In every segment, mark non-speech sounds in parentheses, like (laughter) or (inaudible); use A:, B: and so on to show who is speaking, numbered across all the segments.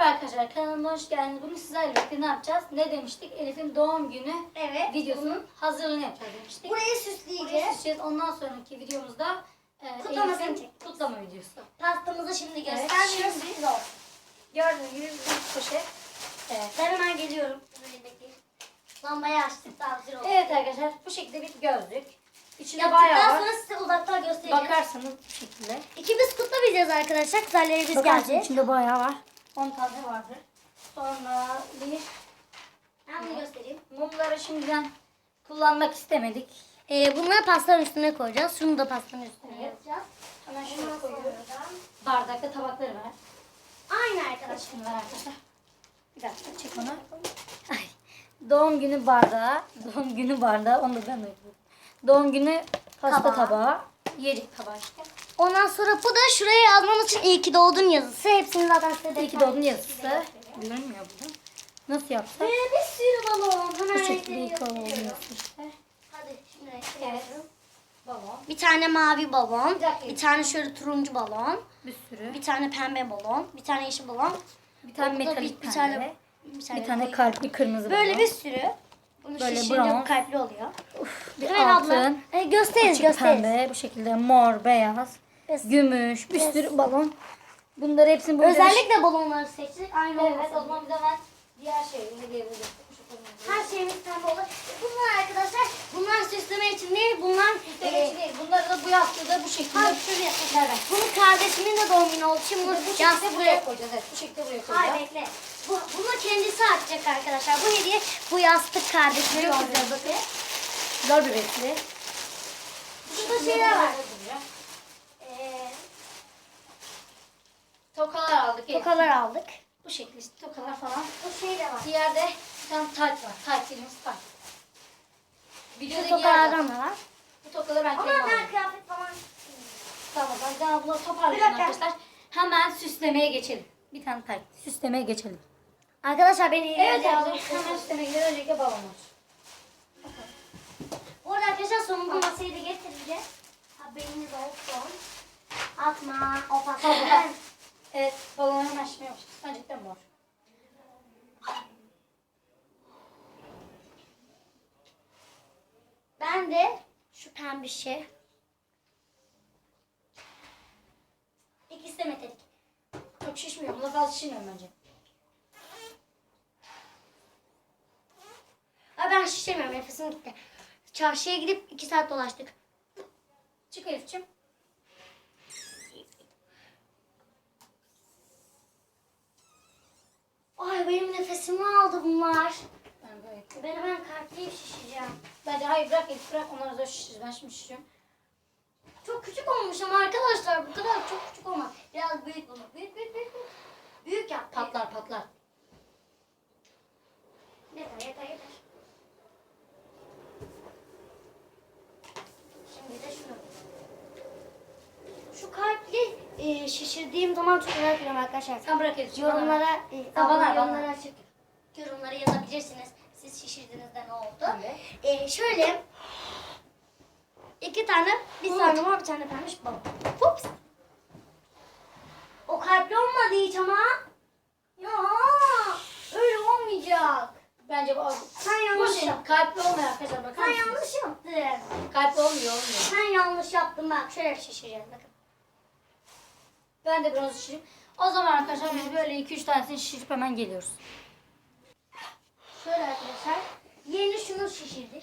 A: Merhaba arkadaşlar kanalıma hoş geldiniz. Bugün sizlerle birlikte ne yapacağız? Ne demiştik? Elif'in doğum günü
B: Evet.
A: videosunun hazırlığını yapacağız demiştik.
B: Burayı
A: Burayı
B: süsleyeceğiz.
A: süsleyeceğiz. Ondan sonraki videomuzda e,
B: Kutlamasını
A: Elif'in
B: çekeceğiz.
A: kutlama videosu.
B: Pastamızı şimdi göstermiyoruz.
A: şimdi-
B: Biz olsun.
A: Gördüğünüz gibi bir poşet. Evet.
B: Ben hemen geliyorum. Böyle bekleyin. Lambayı açtık daha hazır oldu.
A: Evet arkadaşlar bu şekilde bir gözlük. İçinde
B: Yaptıktan
A: bayağı var.
B: sonra size uzaktan göstereceğim.
A: Bakarsanız bu şekilde.
B: İkimiz kutlamayacağız arkadaşlar. Kuzenlerimiz
A: Bakarsın
B: geldi.
A: içinde bayağı var. 10 tane vardır. Sonra bir
B: Ben bunu göstereyim.
A: mumları şimdiden kullanmak istemedik.
B: Ee, bunları pastanın üstüne koyacağız. Şunu da pastanın üstüne
A: Evet.
B: yapacağız.
A: Hemen koyuyoruz.
B: sonra
A: Bardakta tabakları var.
B: Aynı arkadaşlar.
A: Şunu ver arkadaşlar. Bir dakika çek onu. Ay. Doğum günü bardağı. Doğum günü bardağı. Onu da ben uydurdum. Doğum günü pasta
B: Tabağı.
A: tabağı. Yiyecek tabağı işte.
B: Ondan sonra bu da şuraya yazmamız için iyi ki doğdun yazısı. Hepsini zaten size
A: İyi ki doğdun yazısı. Görünmüyor burada. Nasıl yapsak?
B: Ee, bir sürü balon. Hemen
A: Bu şekilde
B: renkleri gösteriyorum.
A: yazısı işte.
B: Hadi şimdi
A: Evet.
B: yazıyorum.
A: Balon.
B: Bir tane mavi balon,
A: Bir dakika.
B: bir tane şöyle turuncu balon,
A: Bir sürü.
B: bir tane pembe balon, bir tane yeşil balon,
A: Bir tane
B: Bu da
A: metalik
B: bir- bir
A: tane.
B: tane-
A: Bir tane kalpli kırmızı
B: Böyle
A: balon.
B: bir sürü. Bunu
A: Böyle brown.
B: bu kalpli oluyor.
A: bir
B: Hemen abla.
A: altın.
B: E, gösteririz
A: Açık
B: gösteririz.
A: pembe. Bu şekilde mor, beyaz,
B: Yes.
A: gümüş. Bir
B: Yes.
A: sürü balon. Bunları hepsini böyle
B: Özellikle balonları seçtik. Aynı
A: Evet,
B: olmasın
A: o zaman bir de ben diğer şeyi hediye edeceğim.
B: Her şeyimiz pembe olur. Bunlar arkadaşlar, bunlar süsleme için değil, bunlar
A: Evet,
B: e,
A: değil. Bunları da bu yastığı da bu şekilde.
B: ha, şuraya. Bunun kardeşimin de doğum günü olduğu için bunu
A: bu şekilde buraya koyacağız. Evet, bu şekilde buraya
B: Hayır
A: koyacağız.
B: bekle. Bu, bunu kendisi açacak arkadaşlar. Bu hediye bu yastık kardeşime.
A: Güzel bir renkli.
B: Şurada şeyler var.
A: Ee,
B: Ee,
A: Tokalar aldık. evet.
B: tokalar aldık.
A: Bu şekilde işte tokalar falan.
B: Bu şey de var.
A: Diğer de bir tane tayt var. Tayt dediğimiz tayt.
B: Bu
A: Videoda
B: tokalardan da var.
A: Bu tokaları ben
B: Ama
A: kendim aldım.
B: ben kıyafet falan
A: Tamam ben daha bunları
B: Bir
A: toparlayalım
B: dakika.
A: arkadaşlar. Hemen süslemeye geçelim. Bir tane tayt. Süslemeye geçelim.
B: Arkadaşlar beni
A: Evet. Hemen süslemeye gidelim. Öncelikle balonlar.
B: Bu arada arkadaşlar sonunda masayı da getireceğiz. Haberiniz olsun. Atma o pastayı. (laughs)
A: Evet balonu hemen açmaya başlayacağız. Öncelikle mor.
B: ben de şu pembişi. İkisi de metalik.
A: Çok şişmiyor. Buna fazla şişmiyor bence.
B: Ay ben şişemiyorum nefesim gitti. Çarşıya gidip iki saat dolaştık.
A: Çık Elif'ciğim.
B: Ay benim nefesimi aldı bunlar.
A: Ben böyle.
B: Ben hemen kalpleyip şişeceğim.
A: Bence hayır bırak Elif bırak. Onları zor şişir. Ben şimdi şişiriyorum.
B: Çok küçük olmuş ama arkadaşlar bu kadar çok küçük olmaz. Biraz büyük bunu. Büyük büyük büyük. Büyük, büyük yap.
A: Patlar patlar.
B: Yeter yeter yeter. Şimdi de şunu. Şu kalpli e, şişirdiğim zaman çok merak ediyorum arkadaşlar.
A: Sen bırak Elif'ciğim.
B: Yorumlara, e,
A: bana,
B: yorumlara açık. Yorumlara yazabilirsiniz. Siz şişirdiğinizde ne oldu?
A: Tabii.
B: E, şöyle iki tane, bir tane mor, bir tane pembiş balon. Ups. O kalpli olmadı hiç ama. Ya öyle olmayacak.
A: Bence bu
B: Sen yanlış
A: şey
B: yaptın.
A: kalpli olmuyor arkadaşlar bakar
B: Sen
A: mısınız?
B: yanlış yaptın.
A: Kalpli olmuyor olmuyor.
B: Sen yanlış yaptın bak şöyle şişireceğim bakın.
A: Ben de biraz şişireyim. O zaman arkadaşlar biz böyle 2-3 tanesini şişirip hemen geliyoruz.
B: Şöyle arkadaşlar. Yeni şunu şişirdik.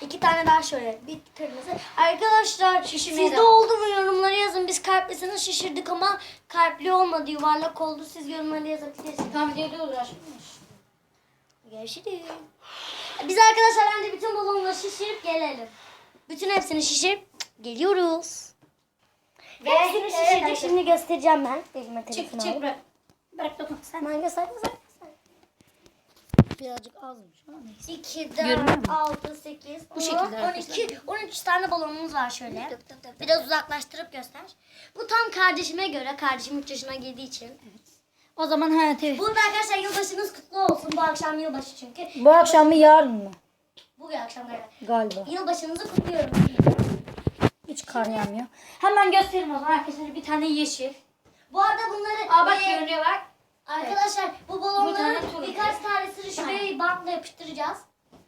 B: İki tane daha şöyle. Bir kırmızı. Arkadaşlar
A: Şişirmeye
B: sizde
A: devam.
B: oldu mu yorumlara yazın. Biz kalplisini şişirdik ama kalpli olmadı. Yuvarlak oldu. Siz yorumlara yazabilirsiniz.
A: Tam videoda uğraşmış.
B: Görüşürüz. Biz arkadaşlar bence bütün balonları şişirip gelelim. Bütün hepsini şişirip geliyoruz. Hepsini
A: evet
B: şişirdik.
A: arkadaşlar.
B: Şimdi göstereceğim ben. Elime
A: Çık
B: telefonu
A: çık
B: alıp.
A: bırak. Bırak dokun sen.
B: Hemen göster göster.
A: Birazcık azmış ama neyse.
B: 2,
A: Görünüyor
B: 4,
A: mu?
B: 6, 8,
A: Bu şekilde
B: 12,
A: arkadaşlar.
B: 13 tane balonumuz var şöyle. Biraz uzaklaştırıp göster. Bu tam kardeşime göre. Kardeşim 3 yaşına girdiği için.
A: O zaman ha tabii.
B: Burada arkadaşlar yılbaşınız kutlu olsun. Bu akşam yılbaşı çünkü.
A: Bu akşam mı yarın mı?
B: Bu akşam evet.
A: Galiba.
B: Yılbaşınızı kutluyorum.
A: Hiç kar yağmıyor. Hemen göstereyim o zaman arkadaşlar bir tane yeşil.
B: Bu arada bunları
A: Aa bak
B: e,
A: görünüyor bak.
B: Arkadaşlar bu
A: Bir tane
B: balonların
A: turuncu.
B: birkaç tanesini şuraya bantla yapıştıracağız.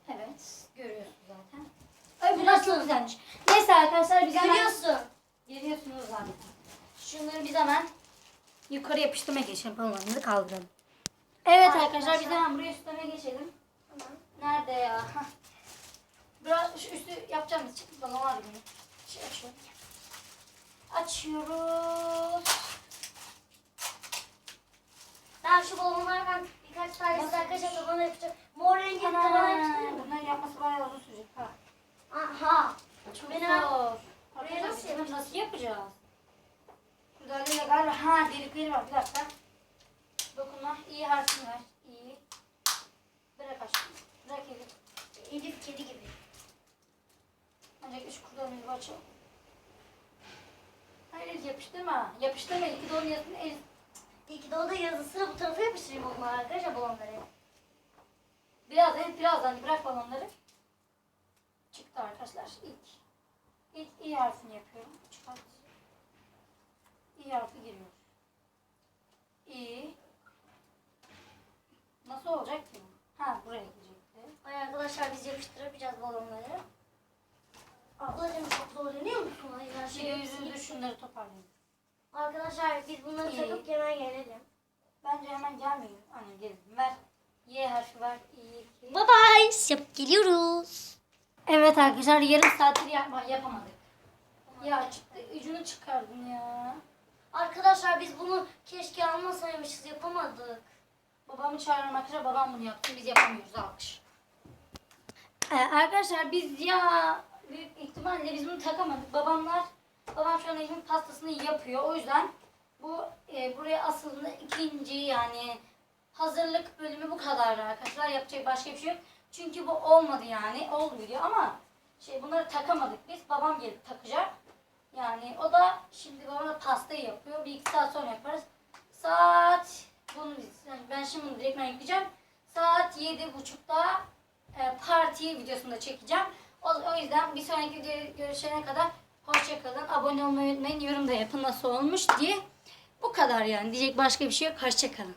A: Evet. Görüyorsunuz zaten. Ay bunlar çok güzelmiş. Neyse arkadaşlar biz hemen...
B: Görüyorsun.
A: Görüyorsunuz zaten. Şunları biz hemen yukarı yapıştırmaya geçelim. Balonlarımızı kaldıralım. Evet arkadaşlar biz
B: Arkadaşlar.
A: hemen buraya üstüne geçelim. Nerede ya? Biraz şu üstü yapacağımız için balon var benim. Açıyorum. Açıyoruz.
B: Ben şu balonlardan birkaç
A: Nasıl?
B: arkadaşlar tabana yapacağım. Mor rengi tabana
A: Ana,
B: yapacağım.
A: bunları yapması bayağı uzun sürecek. Ha.
B: Aha.
A: Çok
B: Benim-
A: zor. Arkadaşlar
B: nasıl
A: bunu nasıl yapacağız? Burada öyle galiba ha delikleri var. Bir dakika. Dokunma. İyi harfini ver. İyi. Bırak aşkım. Bırak Elif.
B: Elif kedi gibi.
A: Ancak üç kurdanımızı açalım. Elif yapıştırma. Yapıştırma. İki doğru yazın Elif.
B: O da yazısını bu tarafa yapıştırayım onlar arkadaşlar balonları.
A: Biraz Elif birazdan bırak balonları. Çıktı arkadaşlar. İlk. İlk İ harfini yapıyorum. Çıkart. İ harfi giriyor. İ. Nasıl olacak ki? Ha buraya girecekti.
B: Ay arkadaşlar biz yapıştıramayacağız balonları. Ablacığım çok zorlanıyor musun? Ay ben
A: Şey yüzünü şunları toparlayayım.
B: Arkadaşlar biz bunları
A: İyi.
B: takıp hemen gelelim.
A: Bence hemen gelmeyin. Anne gelin. Ver. Y harfi var. İyi.
B: Bye bye. Yapıp geliyoruz.
A: Evet arkadaşlar yarım saattir yapma, yapamadık. Ya çıktı, ucunu çıkardın ya.
B: Arkadaşlar biz bunu keşke almasaymışız yapamadık.
A: Babamı çağırıyorum arkadaşlar. Babam bunu yaptı. Biz yapamıyoruz. Alkış. Ee, arkadaşlar biz ya büyük ihtimalle biz bunu takamadık. Babamlar babam şu an elimin pastasını yapıyor. O yüzden bu e, buraya aslında ikinci yani hazırlık bölümü bu kadar arkadaşlar. Yapacak başka bir şey yok. Çünkü bu olmadı yani. Oldu video ama şey bunları takamadık biz. Babam gelip takacak. Yani o da şimdi babam da pastayı yapıyor. Bir iki saat sonra yaparız. Saat bunu biz yani ben şimdi bunu direkt yükleyeceğim. Saat yedi buçukta e, parti videosunu da çekeceğim. O, o yüzden bir sonraki videoda görüşene kadar hoşçakalın. Abone olmayı unutmayın. Yorum da yapın nasıl olmuş diye. Bu kadar yani. Diyecek başka bir şey yok. Hoşçakalın.